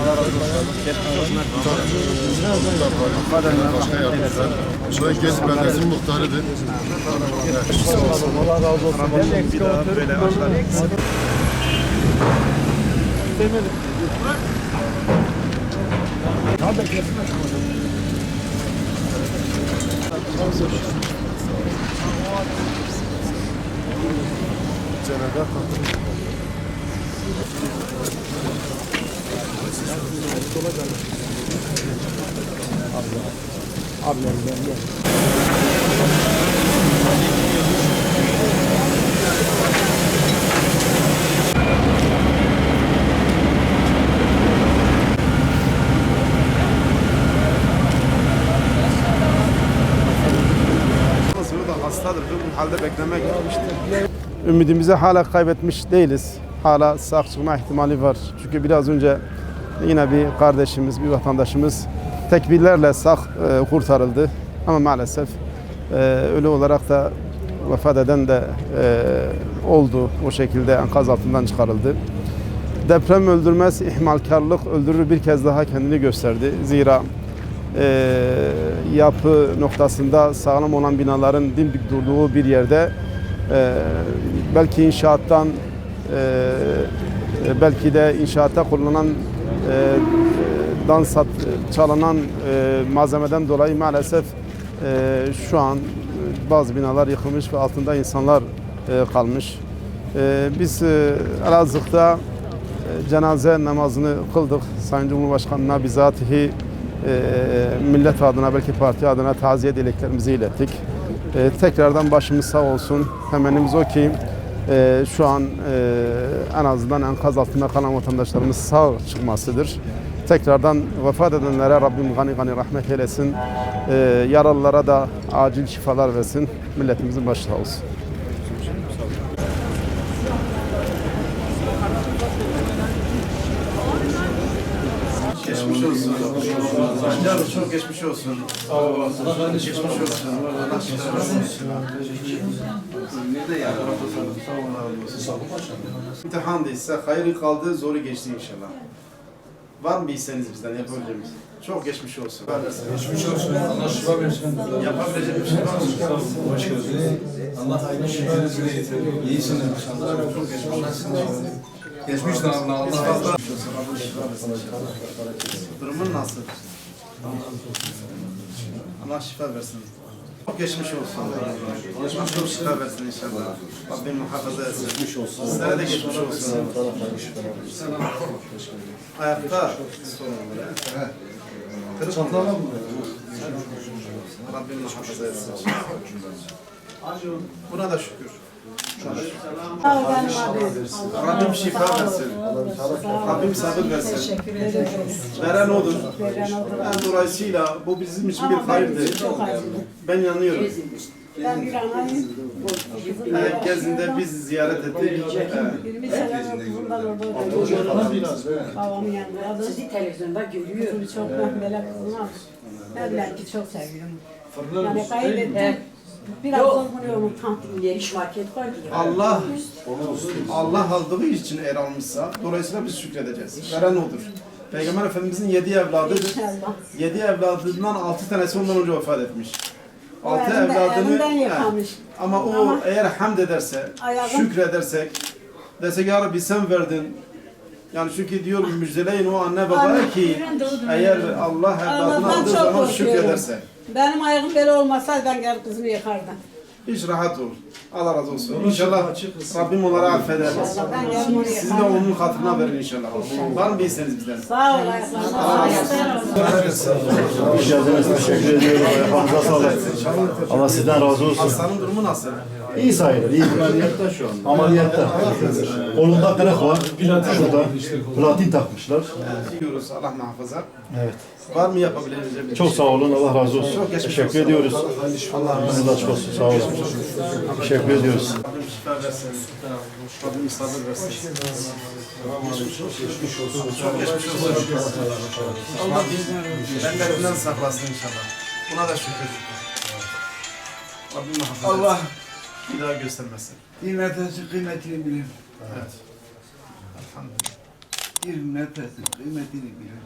Allah razı olsun. Geçmiş olsun. Başka yardımcılar. Şuraya gelip belediyesinin muhtarıdır. Allah razı olsun. Rabbim bir daha böyle aşlar Cenab-ı Hak Bu halde beklemek Ümidimizi hala kaybetmiş değiliz. Hala sağ çıkma ihtimali var. Çünkü biraz önce yine bir kardeşimiz, bir vatandaşımız tekbirlerle sağ e, kurtarıldı. Ama maalesef e, ölü olarak da vefat eden de e, oldu. O şekilde enkaz altından çıkarıldı. Deprem öldürmez, ihmalkarlık öldürür bir kez daha kendini gösterdi. Zira e, yapı noktasında sağlam olan binaların dimdik durduğu bir yerde e, belki inşaattan e, belki de inşaatta kullanılan e, e, dan sat, çalınan e, malzemeden dolayı maalesef e, şu an bazı binalar yıkılmış ve altında insanlar e, kalmış. E, biz e, Elazığ'da e, cenaze namazını kıldık. Sayın Cumhurbaşkanı'na bizatihi e, millet adına belki parti adına taziye dileklerimizi ilettik. E, tekrardan başımız sağ olsun. Temennimiz o ki e, şu an e, en azından enkaz altında kalan vatandaşlarımız sağ çıkmasıdır. Tekrardan vefat edenlere Rabbim gani gani rahmet eylesin. E, yaralılara da acil şifalar versin. Milletimizin başı sağ olsun. Geçmiş olsun. Canım çok geçmiş olsun. Sağ olun. Geçmiş olsun. Allah şifa versin. Nerede ya? Sağ olun. Sağ olun. İmtihan değilse hayırı kaldı, zoru geçti inşallah. Var mı bir isteğiniz bizden yapabileceğimiz? Çok geçmiş olsun. Geçmiş olsun. Allah şifa versin. Yapabilecek bir şey var mı? Hoş geldiniz. Allah aynı de getirir. İyisiniz inşallah. Çok geçmiş olsun. Geçmiş de Allah Allah razı olsun. Durumun nasıl? Allah şifa versin. Çok geçmiş olsun. Geçmiş olsun. Şifa versin inşallah. Rabbim muhafaza etsin. Geçmiş olsun. Sizlere de geçmiş olsun. Ayakta sorun var. Kırık Çatlama mı? Rabbim muhafaza etsin. Buna da şükür. Rabbim şifa versin. Rabbim sabır versin. Veren odur. Ben dolayısıyla bu bizim için bir hayırdır. Ben inanıyorum. Ben bir anayım. Gezinde biz ziyaret ettik. Ee, 20 sene bundan orada. Babamın yanında. Sizi televizyonda görüyor. Kızım çok ben böyle kızım. Ben belki çok seviyorum. Yani kaybettim. Biraz zor buluyorum tam. Yeriş market var diye. Allah Allah aldığı için er almışsa dolayısıyla biz şükredeceğiz. Veren odur. Peygamber Efendimizin yedi evladı, İnşallah. yedi evladından altı tanesi ondan önce vefat etmiş. Altı elimden- evladını he, yıkamış. ama o Ama- eğer hamd ederse, Ayağım- şükredersek, desek ya Rabbi sen verdin. Yani çünkü diyor müjdeleyin o anne babaya ki eğer Allah evladını Allah'tan aldığı çok zaman korkuyorum. şükrederse. Benim ayağım böyle olmasaydı ben gel kızımı yıkardım. Hiç rahat ol. Allah razı olsun. İnşallah Rabbim onları affeder. İnşallah ben geldim onu Siz de yıkardım. onun hatırına verin inşallah. Var mı bir isteğiniz bizden? Sağ ol ayaklarına. Hoş geldiniz. Teşekkür ediyorum. Ayağınıza sağlık. Allah sizden razı olsun. Hastanın durumu nasıl? İyi sayılır. iyi. Ameliyatta şu an. Ameliyatta. Kolunda kırık var. Şurada. Platin takmışlar. Diyoruz Allah muhafaza. Evet. Var mı yapabileceğimiz Çok şey? sağ olun. Allah razı olsun. Çok geçmiş Teşekkür olsun. ediyoruz. Allah açık olsun. Sağ olun. Teşekkür ediyoruz. Rabbim şifa versin. Rabbim sabır versin. Çok geçmiş olsun. Allah benden saklasın inşallah. Buna da şükür. Rabbim muhafaza Allah. Bir daha göstermesin. dinletin kıymetini bilin. Evet. Elhamdülillah. bir nefesin kıymetini bilin.